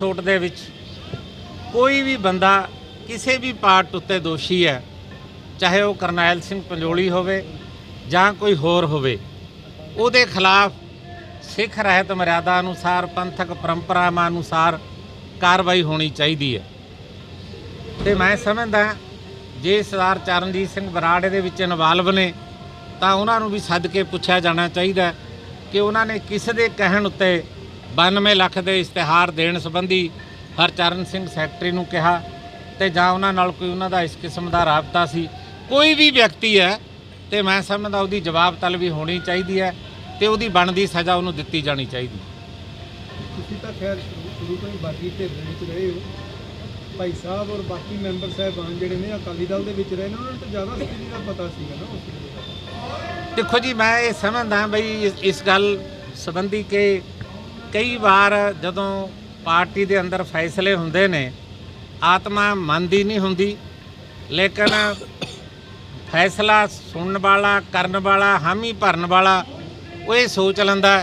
ਛੋਟ ਦੇ ਵਿੱਚ ਕੋਈ ਵੀ ਬੰਦਾ ਕਿਸੇ ਵੀ ਪਾਰਟ ਉੱਤੇ ਦੋਸ਼ੀ ਹੈ, ਚਾਹੇ ਉਹ ਕਰਨੈਲ ਸਿੰਘ ਪੰਜੋਲੀ ਹੋਵੇ ਜਾਂ ਕੋਈ ਹੋਰ ਹੋਵੇ, ਉਹਦੇ ਖਿਲਾਫ ਸਿੱਖ ਰਹਿਤ ਮਰਿਆਦਾ ਅਨੁਸਾਰ, ਪੰਥਕ ਪਰੰਪਰਾਵਾਂ ਅਨੁਸਾਰ ਕਾਰਵਾਈ ਹੋਣੀ ਚਾਹੀਦੀ ਹੈ। ਤੇ ਮੈਂ ਸਮਝਦਾ ਜੇ ਸਰਦਾਰ ਚਰਨਜੀਤ ਸਿੰਘ ਬਰਾੜ ਇਹਦੇ ਵਿੱਚ ਇਨਵਾਲਵ ਨੇ, ਤਾਂ ਉਹਨਾਂ ਨੂੰ ਵੀ ਸੱਦ ਕੇ ਪੁੱਛਿਆ ਜਾਣਾ ਚਾਹੀਦਾ ਕਿ ਉਹਨਾਂ ਨੇ ਕਿਸ ਦੇ ਕਹਿਣ ਉੱਤੇ 92 ਲੱਖ ਦੇ ਇਸ਼ਤਿਹਾਰ ਦੇਣ ਸੰਬੰਧੀ ਹਰਚਰਨ ਸਿੰਘ ਸੈਕਟਰੀ ਨੂੰ ਕਿਹਾ ਤੇ ਜਾਂ ਉਹਨਾਂ ਨਾਲ ਕੋਈ ਉਹਨਾਂ ਦਾ ਇਸ ਕਿਸਮ ਦਾ ਰਾਬਤਾ ਸੀ ਕੋਈ ਵੀ ਵਿਅਕਤੀ ਹੈ ਤੇ ਮੈਂ ਸਮਝਦਾ ਉਹਦੀ ਜਵਾਬ ਤਲਬੀ ਹੋਣੀ ਚਾਹੀਦੀ ਹੈ ਤੇ ਉਹਦੀ ਬਣਦੀ ਸਜ਼ਾ ਉਹਨੂੰ ਦਿੱਤੀ ਜਾਣੀ ਚਾਹੀਦੀ ਤੁਸੀਂ ਤਾਂ ਖੈਰ ਸ਼ੁਰੂ ਤੋਂ ਹੀ ਬਾਗੀ ਦੇ ਵਿੱਚ ਰਹੇ ਹੋ। ਭਾਈ ਸਾਹਿਬ ਔਰ ਬਾਕੀ ਮੈਂਬਰ ਸਾਹਿਬਾਨ ਜਿਹੜੇ ਨੇ ਅਕਾਲੀ ਦਲ ਦੇ ਵਿੱਚ ਰਹੇ ਨੇ ਉਹਨਾਂ ਨੂੰ ਤਾਂ ਜ਼ਿਆਦਾ ਸਥਿਤੀ ਦਾ ਪਤਾ ਸੀਗਾ ਨਾ ਉਸ ਦੇਖੋ ਜੀ ਮੈਂ ਇਹ ਸਮਝਦਾ ਬਈ ਇਸ ਗੱਲ ਸੰਬੰਧੀ ਕਿ ਕਈ ਵਾਰ ਜਦੋਂ ਪਾਰਟੀ ਦੇ ਅੰਦਰ ਫੈਸਲੇ ਹੁੰਦੇ ਨੇ, ਆਤਮਾ ਮੰਨਦੀ ਨਹੀਂ ਹੁੰਦੀ, ਲੇਕਿਨ ਫੈਸਲਾ ਸੁਣਨ ਵਾਲਾ, ਕਰਨ ਵਾਲਾ, ਹਾਮੀ ਭਰਨ ਵਾਲਾ, ਉਹ ਇਹ ਸੋਚ ਲੈਂਦਾ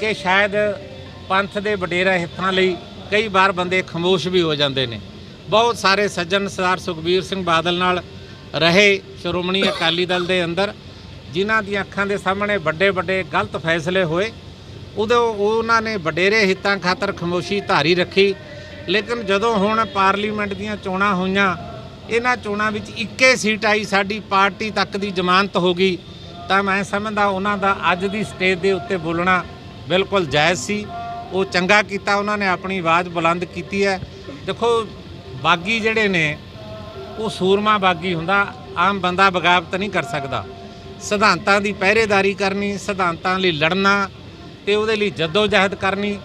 ਕਿ ਸ਼ਾਇਦ ਪੰਥ ਦੇ ਵਡੇਰਾ ਹਿੱਤਾਂ ਲਈ ਕਈ ਵਾਰ ਬੰਦੇ ਖਮੋਸ਼ ਵੀ ਹੋ ਜਾਂਦੇ ਨੇ। ਬਹੁਤ ਸਾਰੇ ਸੱਜਣ ਸਰਦਾਰ ਸੁਖਬੀਰ ਸਿੰਘ ਬਾਦਲ ਨਾਲ ਰਹੇ ਸ਼੍ਰੋਮਣੀ ਅਕਾਲੀ ਦਲ ਦੇ ਅੰਦਰ, ਜਿਨ੍ਹਾਂ ਦੀਆਂ ਅੱਖਾਂ ਦੇ ਸਾਹਮਣੇ ਵੱਡੇ ਵੱਡੇ ਗਲਤ ਫੈਸਲੇ ਹੋਏ। ਉਦੋਂ ਉਹਨਾਂ ਨੇ ਵਡੇਰੇ ਹਿੱਤਾਂ ਖਾਤਰ ਖਮੋਸ਼ੀ ਧਾਰੀ ਰੱਖੀ। ਲੇਕਿਨ ਜਦੋਂ ਹੁਣ ਪਾਰਲੀਮੈਂਟ ਦੀਆਂ ਚੋਣਾਂ ਹੋਈਆਂ, ਇਹਨਾਂ ਚੋਣਾਂ ਵਿੱਚ ਇੱਕੇ ਸੀਟ ਆਈ, ਸਾਡੀ ਪਾਰਟੀ ਤੱਕ ਦੀ ਜ਼ਮਾਨਤ ਹੋ ਗਈ। ਤਾਂ ਮੈਂ ਸਮਝਦਾ ਉਹਨਾਂ ਦਾ ਅੱਜ ਦੀ ਸਟੇਜ ਦੇ ਉੱਤੇ ਬੋਲਣਾ ਬਿਲਕੁਲ ਜਾਇਜ਼ ਸੀ। ਉਹ ਚੰਗਾ ਕੀਤਾ, ਉਹਨਾਂ ਨੇ ਆਪਣੀ ਆਵਾਜ਼ ਬੁਲੰਦ ਕੀਤੀ ਹੈ। ਦੇਖੋ, ਬਾਗੀ ਜਿਹੜੇ ਨੇ, ਉਹ ਸੂਰਮਾ ਬਾਗੀ ਹੁੰਦਾ, ਆਮ ਬੰਦਾ ਬਗਾਵਤ ਨਹੀਂ ਕਰ ਸਕਦਾ। ਸਿਧਾਂਤਾਂ ਦੀ ਪਹਿਰੇਦਾਰੀ ਕਰਨੀ, ਸਿਧਾਂਤਾਂ ਲਈ ਲੜਨਾ ਤੇ ਉਹਦੇ ਲਈ ਜਦੋਜਹਿਦ ਕਰਨੀ,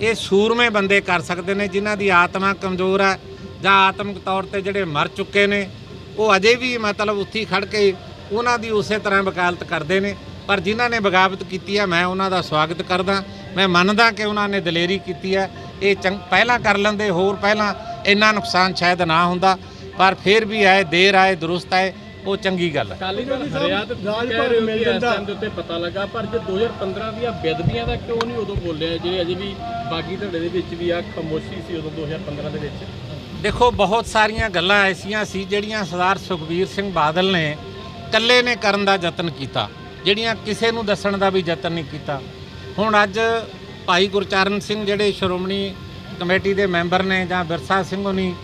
ਇਹ ਸੂਰਮੇ ਬੰਦੇ ਕਰ ਸਕਦੇ ਨੇ, ਜਿਨ੍ਹਾਂ ਦੀ ਆਤਮਾ ਕਮਜ਼ੋਰ ਹੈ ਜਾਂ ਆਤਮਿਕ ਤੌਰ ਤੇ ਜਿਹੜੇ ਮਰ ਚੁੱਕੇ ਨੇ, ਉਹ ਅਜੇ ਵੀ ਮਤਲਬ ਉੱਥੀ ਖੜ ਕੇ ਉਹਨਾਂ ਦੀ ਉਸੇ ਤਰ੍ਹਾਂ ਵਕਾਲਤ ਕਰਦੇ ਨੇ। ਪਰ ਜਿਨ੍ਹਾਂ ਨੇ ਬਗਾਵਤ ਕੀਤੀ ਹੈ, ਮੈਂ ਉਹਨਾਂ ਦਾ ਸਵਾਗਤ ਕਰਦਾ। ਮੈਂ ਮੰਨਦਾ ਕਿ ਉਹਨਾਂ ਨੇ ਦਲੇਰੀ ਕੀਤੀ ਹੈ। ਇਹ ਚੰਗ, ਪਹਿਲਾਂ ਕਰ ਲੈਂਦੇ, ਹੋਰ ਪਹਿਲਾਂ ਇੰਨਾ ਨੁਕਸਾਨ ਸ਼ਾਇਦ ਨਾ ਹੁੰਦਾ, ਪਰ ਫਿਰ ਵੀ ਆਏ, ਦੇਰ ਆਏ, ਦਰੁਸਤ ਆਏ। ਉਹ ਚੰਗੀ ਗੱਲ ਹੈ। ਅਕਾਲੀ ਦਲ ਜੀ ਸਾਹਿਬ, ਹਰਿਆ ਤੇ ਤੁਸੀਂ ਰਾਜ ਕਹਿ ਭਰ ਰਹੇ ਹੋ ਮਿਲ ਕਿ ਇਸ ਜਾਂਦਾ। ਟਾਈਮ ਦੇ ਉੱਤੇ ਪਤਾ ਲੱਗਾ ਪਰ ਜੇ 2015 ਦੀਆਂ ਬੇਦਬੀਆਂ ਦਾ ਕਿਉਂ ਨਹੀਂ ਉਦੋਂ ਬੋਲਿਆ ਜਿਹੜੇ ਅਜੇ ਵੀ ਬਾਗੀ ਧੜੇ ਦੇ ਵਿੱਚ ਵੀ ਆ ਖਾਮੋਸ਼ੀ ਸੀ ਉਦੋਂ 2015 ਦੇ ਵਿੱਚ। ਦੇਖੋ ਬਹੁਤ ਸਾਰੀਆਂ ਗੱਲਾਂ ਐਸੀਆਂ ਸੀ ਜਿਹੜੀਆਂ ਸਰਦਾਰ ਸੁਖਬੀਰ ਸਿੰਘ ਬਾਦਲ ਨੇ ਇਕੱਲੇ ਨੇ ਕਰਨ ਦਾ ਯਤਨ ਕੀਤਾ ਜਿਹੜੀਆਂ ਕਿਸੇ ਨੂੰ ਦੱਸਣ ਦਾ ਵੀ ਯਤਨ ਨਹੀਂ ਕੀਤਾ। ਹੁਣ ਅੱਜ ਭਾਈ ਗੁਰਚਰਨ ਸਿੰਘ ਜਿਹੜੇ ਸ਼੍ਰੋਮਣੀ ਕਮੇਟੀ ਦੇ ਮੈਂਬਰ ਨੇ ਜਾਂ ਬਿਰਸਾ ਸਿੰਘ ਹੋਣੀ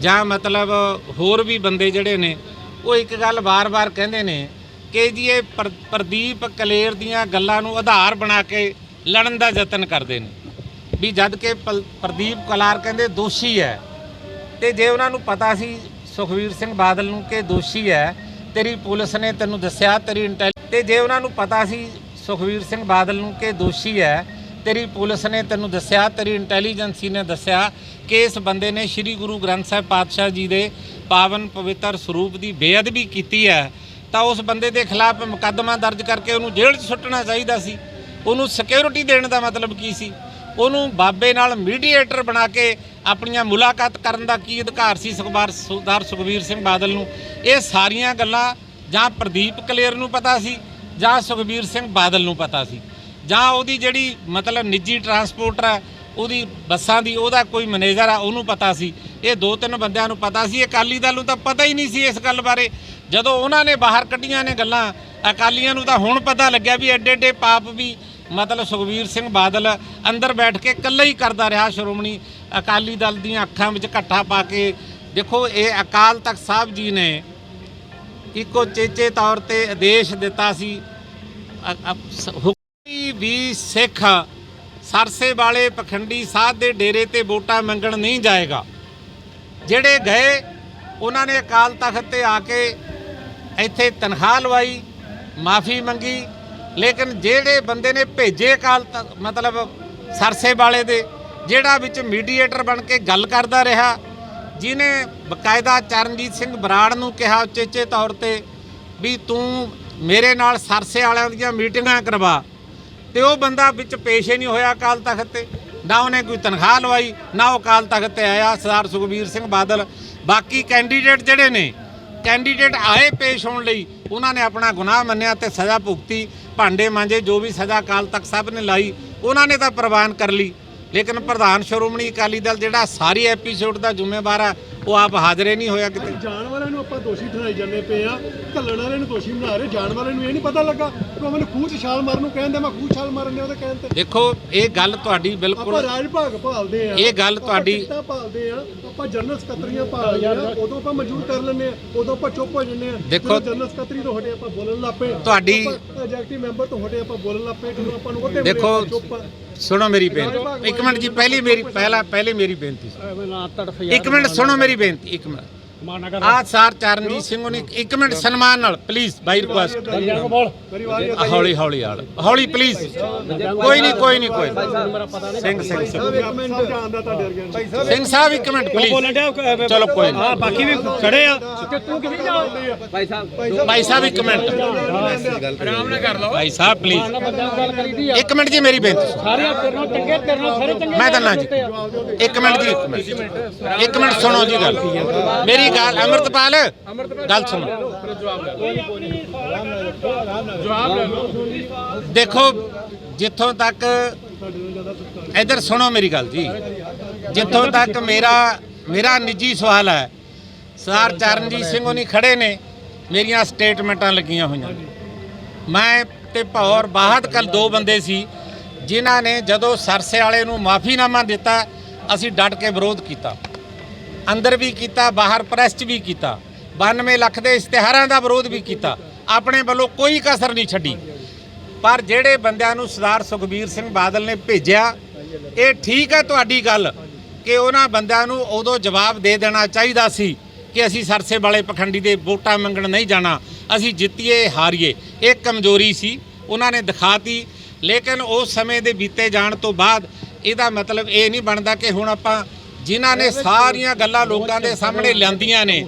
ਜਾਂ ਮਤਲਬ ਹੋਰ ਵੀ ਬੰਦੇ ਜਿਹੜੇ ਨੇ ਉਹ ਇੱਕ ਗੱਲ ਵਾਰ-ਵਾਰ ਕਹਿੰਦੇ ਨੇ ਕਿ ਜੀ ਇਹ ਪ੍ਰਦੀਪ ਕਲੇਰ ਦੀਆਂ ਗੱਲਾਂ ਨੂੰ ਆਧਾਰ ਬਣਾ ਕੇ ਲੜਨ ਦਾ ਯਤਨ ਕਰਦੇ ਨੇ। ਵੀ ਜਦ ਕਿ ਪਲ- ਪ੍ਰਦੀਪ ਕਲਾਰ ਕਹਿੰਦੇ ਦੋਸ਼ੀ ਹੈ। ਤੇ ਜੇ ਉਹਨਾਂ ਨੂੰ ਪਤਾ ਸੀ ਸੁਖਵੀਰ ਸਿੰਘ ਬਾਦਲ ਨੂੰ ਕਿ ਦੋਸ਼ੀ ਹੈ, ਤੇਰੀ ਪੁਲਿਸ ਨੇ ਤੈਨੂੰ ਦੱਸਿਆ, ਤੇਰੀ ਇੰਟੈਲ ਤੇ ਜੇ ਉਹਨਾਂ ਨੂੰ ਪਤਾ ਸੀ ਸੁਖਵੀਰ ਸਿੰਘ ਬਾਦਲ ਨੂੰ ਕਿ ਦੋਸ਼ੀ ਹੈ ਤੇਰੀ ਪੁਲਿਸ ਨੇ ਤੈਨੂੰ ਦੱਸਿਆ, ਤੇਰੀ ਇੰਟੈਲੀਜੈਂਸੀ ਨੇ ਦੱਸਿਆ ਕਿ ਇਸ ਬੰਦੇ ਨੇ ਸ੍ਰੀ ਗੁਰੂ ਗ੍ਰੰਥ ਸਾਹਿਬ ਪਾਤਸ਼ਾਹ ਜੀ ਦੇ ਪਾਵਨ ਪਵਿੱਤਰ ਸਰੂਪ ਦੀ ਬੇਅਦਬੀ ਕੀਤੀ ਹੈ। ਤਾਂ ਉਸ ਬੰਦੇ ਦੇ ਖਿਲਾਫ ਮੁਕੱਦਮਾ ਦਰਜ ਕਰਕੇ ਉਹਨੂੰ ਜੇਲ੍ਹ 'ਚ ਸੁੱਟਣਾ ਚਾਹੀਦਾ ਸੀ। ਉਹਨੂੰ ਸਿਕਿਉਰਿਟੀ ਦੇਣ ਦਾ ਮਤਲਬ ਕੀ ਸੀ? ਉਹਨੂੰ ਬਾਬੇ ਨਾਲ ਮੀਡੀਏਟਰ ਬਣਾ ਕੇ ਆਪਣੀਆਂ ਮੁਲਾਕਾਤ ਕਰਨ ਦਾ ਕੀ ਅਧਿਕਾਰ ਸੀ ਸੁਖਬਾਰ ਸਰਦਾਰ ਸੁਖਬੀਰ ਸਿੰਘ ਬਾਦਲ ਨੂੰ? ਇਹ ਸਾਰੀਆਂ ਗੱਲਾਂ ਜਾਂ ਪ੍ਰਦੀਪ ਕਲੇਰ ਨੂੰ ਪਤਾ ਸੀ ਜਾਂ ਸੁਖਬੀਰ ਸਿੰਘ ਬਾਦਲ ਨੂੰ ਪਤਾ ਸੀ? ਜਾਂ ਉਹਦੀ ਜਿਹੜੀ ਮਤਲਬ ਨਿੱਜੀ ਟਰਾਂਸਪੋਰਟਰ ਹੈ, ਉਹਦੀ ਬੱਸਾਂ ਦੀ, ਉਹਦਾ ਕੋਈ ਮੈਨੇਜਰ ਆ, ਉਹਨੂੰ ਪਤਾ ਸੀ। ਇਹ ਦੋ ਤਿੰਨ ਬੰਦਿਆਂ ਨੂੰ ਪਤਾ ਸੀ। ਅਕਾਲੀ ਦਲ ਨੂੰ ਤਾਂ ਪਤਾ ਹੀ ਨਹੀਂ ਸੀ ਇਸ ਗੱਲ ਬਾਰੇ। ਜਦੋਂ ਉਹਨਾਂ ਨੇ ਬਾਹਰ ਕੱਢੀਆਂ ਨੇ ਗੱਲਾਂ, ਅਕਾਲੀਆਂ ਨੂੰ ਤਾਂ ਹੁਣ ਪਤਾ ਲੱਗਿਆ ਵੀ ਐਡੇ ਐਡੇ ਪਾਪ ਵੀ ਮਤਲਬ ਸੁਖਬੀਰ ਸਿੰਘ ਬਾਦਲ ਅੰਦਰ ਬੈਠ ਕੇ ਇਕੱਲਾ ਹੀ ਕਰਦਾ ਰਿਹਾ ਸ਼੍ਰੋਮਣੀ ਅਕਾਲੀ ਦਲ ਦੀਆਂ ਅੱਖਾਂ ਵਿੱਚ ਘੱਟਾ ਪਾ ਕੇ। ਦੇਖੋ, ਇਹ ਅਕਾਲ ਤਖਤ ਸਾਹਿਬ ਜੀ ਨੇ ਇੱਕੋ ਚੇਚੇ ਤੌਰ ਤੇ ਆਦੇਸ਼ ਦਿੱਤਾ ਸੀ। ਵੀ ਸਿੱਖ ਸਰਸੇ ਵਾਲੇ ਪਖੰਡੀ ਸਾਧ ਦੇ ਡੇਰੇ ਤੇ ਵੋਟਾਂ ਮੰਗਣ ਨਹੀਂ ਜਾਏਗਾ। ਜਿਹੜੇ ਗਏ, ਉਹਨਾਂ ਨੇ ਅਕਾਲ ਤਖਤ ਤੇ ਆ ਕੇ ਇੱਥੇ ਤਨਖਾਹ ਲਵਾਈ, ਮਾਫੀ ਮੰਗੀ, ਲੇਕਿਨ ਜਿਹੜੇ ਬੰਦੇ ਨੇ ਭੇਜੇ ਅਕਾਲ ਤਖਤ ਮਤਲਬ ਸਰਸੇ ਵਾਲੇ ਦੇ, ਜਿਹੜਾ ਵਿੱਚ ਮੀਡੀਏਟਰ ਬਣ ਕੇ ਗੱਲ ਕਰਦਾ ਰਿਹਾ ਜਿਨੇ ਬਕਾਇਦਾ ਚਰਨਜੀਤ ਸਿੰਘ ਬਰਾੜ ਨੂੰ ਕਿਹਾ ਉਚੇਚੇ ਤੌਰ ਤੇ ਵੀ ਤੂੰ ਮੇਰੇ ਨਾਲ ਸਰਸੇ ਵਾਲਿਆਂ ਦੀਆਂ ਮੀਟਿੰਗਾਂ ਕਰਵਾ। ਤੇ ਉਹ ਬੰਦਾ ਵਿੱਚ ਪੇਸ਼ ਹੀ ਨਹੀਂ ਹੋਇਆ ਅਕਾਲ ਤਖਤ ਤੇ, ਨਾ ਉਹਨੇ ਕੋਈ ਤਨਖਾਹ ਲਵਾਈ, ਨਾ ਉਹ ਅਕਾਲ ਤਖਤ ਤੇ ਆਇਆ, ਸਰਦਾਰ ਸੁਖਬੀਰ ਸਿੰਘ ਬਾਦਲ। ਬਾਕੀ ਕੈਂਡੀਡੇਟ ਜਿਹੜੇ ਨੇ ਕੈਂਡੀਡੇਟ ਆਏ ਪੇਸ਼ ਹੋਣ ਲਈ, ਉਹਨਾਂ ਨੇ ਆਪਣਾ ਗੁਨਾਹ ਮੰਨਿਆ ਤੇ ਸਜ਼ਾ ਭੁਗਤੀ, ਭਾਂਡੇ ਮਾਂਜੇ, ਜੋ ਵੀ ਸਜ਼ਾ ਅਕਾਲ ਤਖਤ ਸਭ ਨੇ ਲਾਈ, ਉਹਨਾਂ ਨੇ ਤਾਂ ਪ੍ਰਵਾਨ ਕਰ ਲਈ। ਲੇਕਿਨ ਪ੍ਰਧਾਨ ਸ਼੍ਰੋਮਣੀ ਅਕਾਲੀ ਦਲ ਜਿਹੜਾ ਸਾਰੀ ਐਪੀਸੋਡ ਦਾ ਜ਼ਿੰਮੇਵਾਰ ਆ ਉਹ ਆਪ ਹਾਜ਼ਰੇ ਨਹੀਂ ਹੋਇਆ ਕਿਤੇ। ਜਾਣ ਵਾਲਿਆਂ ਨੂੰ ਆਪਾਂ ਦੋਸ਼ੀ ਠਹਿਰਾਈ ਜਾਂਦੇ ਪਏ ਆ ਘੱਲਣ ਵਾਲਿਆਂ ਨੂੰ ਦੋਸ਼ੀ ਬਣਾ ਰਹੇ ਜਾਣ ਵਾਲਿਆਂ ਨੂੰ ਇਹ ਨਹੀਂ ਪਤਾ ਲੱਗਾ ਕਿ ਉਹ ਮੈਨੂੰ ਖੂਹ 'ਚ ਛਾਲ ਮਾਰਨ ਨੂੰ ਕਹਿੰਦੇ ਮੈਂ ਖੂਹ 'ਚ ਛਾਲ ਮਾਰਨ ਦੇ ਉਹਦੇ ਕਹਿਣ ਤੇ। ਦੇਖੋ ਇਹ ਗੱਲ ਤੁਹਾਡੀ ਆਪਾਂ ਬਿਲਕੁਲ ਰਾਜ ਭਾਗ ਭਾਲਦੇ ਆ ਇਹ ਗੱਲ ਆਪਾਂ ਤੁਹਾਡੀ- ਟਿਕਟਾਂ ਭਾਲਦੇ ਆ ਆਪਾਂ ਜਨਰਲ ਸਕੱਤਰੀਆਂ ਭਾਲਦੇ ਆ ਉਦੋਂ ਆਪਾਂ ਮਨਜ਼ੂਰ ਕਰ ਲੈਂਦੇ ਆ ਉਦੋਂ ਆਪਾਂ ਚੁੱਪ ਹੋ ਜੰਨੇ ਆ। ਦੇਖੋ- ਜਦੋਂ ਜਨਰਲ ਸਕੱਤਰੀ ਤੋਂ ਹਟੇ ਆਪਾਂ ਬੋਲਣ ਲੱਪੇ ਤੁਹਾਡੀ- ਐਗਜ਼ੈਕਟਿਵ ਮੈਂਬਰ ਤੋਂ ਹਟੇ ਆਪਾਂ ਬੋਲਣ ਲੱਪੇ ਜਦੋਂ ਆਪਾਂ ਨੂੰ ਉਹਦੇ ਦੇਖੋ। ਸੁਣੋ ਮੇਰੀ ਬੇਨਤੀ। ਇੱਕ ਮਿੰਟ ਜੀ ਪਹਿਲੀ ਮੇਰੀ ਪਹਿਲਾ ਪਹਿਲੇ ਮੇਰੀ ਬੇਨਤੀ। ਇੱਕ ਮਿੰਟ ਸੁਣੋ ਮੇਰੀ ਬੇਨਤੀ ਇੱਕ ਮਿੰਟ। ਆ ਸਰ ਚਰਨਜੀਤ ਸਿੰਘ ਉਹਨੇ ਇੱਕ ਮਿੰਟ ਸਨਮਾਨ ਨਾਲ ਪਲੀਜ਼ ਬਾਈ ਰਿਕੁਐਸਟ। ਹੌਲੀ ਹੌਲੀ ਹਾਲ ਹੌਲੀ ਪਲੀਜ਼ ਕੋਈ ਨਹੀਂ ਕੋਈ ਨਹੀਂ ਕੋਈ ਨਹੀਂ। ਸਿੰਘ ਸਿੰਘ ਸਿੰਘ। ਸਾਹਿਬ ਇੱਕ ਮਿੰਟ ਨੂੰ। ਭਾਈ ਸਾਹਿਬ ਸਾਹਿਬ ਪਲੀਜ਼ ਚਲੋ ਕੋਈ ਨਹੀਂ। ਬਾਕੀ ਵੀ ਖੜੇ ਆ। ਭਾਈ ਸਾਹਿਬ ਇੱਕ ਮਿੰਟ। ਆਰਾਮ ਨਾਲ ਕਰ ਲਓ। ਭਾਈ ਸਾਹਿਬ ਪਲੀਜ਼ ਇੱਕ ਮਿੰਟ ਜੀ ਮੇਰੀ ਬੇਨਤੀ ਸੁਣੋ। ਸਾਰੇ ਤੇਰੇ ਚੰਗੇ ਤੇਰੇ ਨਾਲ ਸਾਰੇ ਚੰਗੇ ਮੈਂ ਦੰਨਾ ਜੀ। ਇੱਕ ਮਿੰਟ ਜੀ ਇੱਕ ਮਿੰਟ। ਇੱਕ ਮਿੰਟ ਸੁਣੋ ਜੀ ਗੱਲ। ਮੇਰੀ ਗੱਲ, ਅੰਮ੍ਰਿਤਪਾਲ। ਗੱਲ ਸੁਣੋ। ਜਵਾਬ ਲੈ ਲਓ ਦੇਖੋ, ਜਿੱਥੋਂ ਤੱਕ, ਇਧਰ ਸੁਣੋ ਮੇਰੀ ਗੱਲ ਜੀ। ਜਿੱਥੋਂ ਤੱਕ ਮੇਰਾ ਮੇਰਾ ਨਿੱਜੀ ਸਵਾਲ ਹੈ ਸਰ ਚਰਨਜੀਤ ਸਿੰਘ ਉਹਨੀ ਖੜੇ ਨੇ, ਮੇਰੀਆਂ ਸਟੇਟਮੈਂਟਾਂ ਲੱਗੀਆਂ ਹੋਈਆਂ ਮੈਂ ਤੇ ਭੌਰ ਬਾਹਰ ਕੱਲ ਦੋ ਬੰਦੇ ਸੀ, ਜਿਨ੍ਹਾਂ ਨੇ ਜਦੋਂ ਸਰਸੇ ਵਾਲੇ ਨੂੰ ਮਾਫੀਨਾਮਾ ਦਿੱਤਾ, ਅਸੀਂ ਡਟ ਕੇ ਵਿਰੋਧ ਕੀਤਾ। ਅੰਦਰ ਵੀ ਕੀਤਾ, ਬਾਹਰ ਪ੍ਰੈਸ 'ਚ ਵੀ ਕੀਤਾ। 92 ਲੱਖ ਦੇ ਇਸ਼ਤਿਹਾਰਾਂ ਦਾ ਵਿਰੋਧ ਵੀ ਕੀਤਾ। ਆਪਣੇ ਵੱਲੋਂ ਕੋਈ ਕਸਰ ਨਹੀਂ ਛੱਡੀ। ਪਰ ਜਿਹੜੇ ਬੰਦਿਆਂ ਨੂੰ ਸਰਦਾਰ ਸੁਖਬੀਰ ਸਿੰਘ ਬਾਦਲ ਨੇ ਭੇਜਿਆ, ਇਹ ਠੀਕ ਹੈ ਤੁਹਾਡੀ ਗੱਲ ਕਿ ਉਹਨਾਂ ਬੰਦਿਆਂ ਨੂੰ ਉਦੋਂ ਜਵਾਬ ਦੇ ਦੇਣਾ ਚਾਹੀਦਾ ਸੀ ਕਿ ਅਸੀਂ ਸਰਸੇ ਵਾਲੇ ਪਖੰਡੀ ਦੇ ਵੋਟਾਂ ਮੰਗਣ ਨਹੀਂ ਜਾਣਾ। ਅਸੀਂ ਜਿੱਤੀਏ, ਹਾਰੀਏ। ਇਹ ਕਮਜ਼ੋਰੀ ਸੀ। ਉਹਨਾਂ ਨੇ ਦਿਖਾਤੀ। ਲੇਕਿਨ ਉਸ ਸਮੇਂ ਦੇ ਬੀਤੇ ਜਾਣ ਤੋਂ ਬਾਅਦ ਇਹਦਾ ਮਤਲਬ ਇਹ ਨਹੀਂ ਬਣਦਾ ਕਿ ਹੁਣ ਆਪਾਂ ਜਿਨ੍ਹਾਂ ਨੇ ਸਾਰੀਆਂ ਗੱਲਾਂ ਲੋਕਾਂ ਦੇ ਸਾਹਮਣੇ ਲਿਆਂਦੀਆਂ ਨੇ।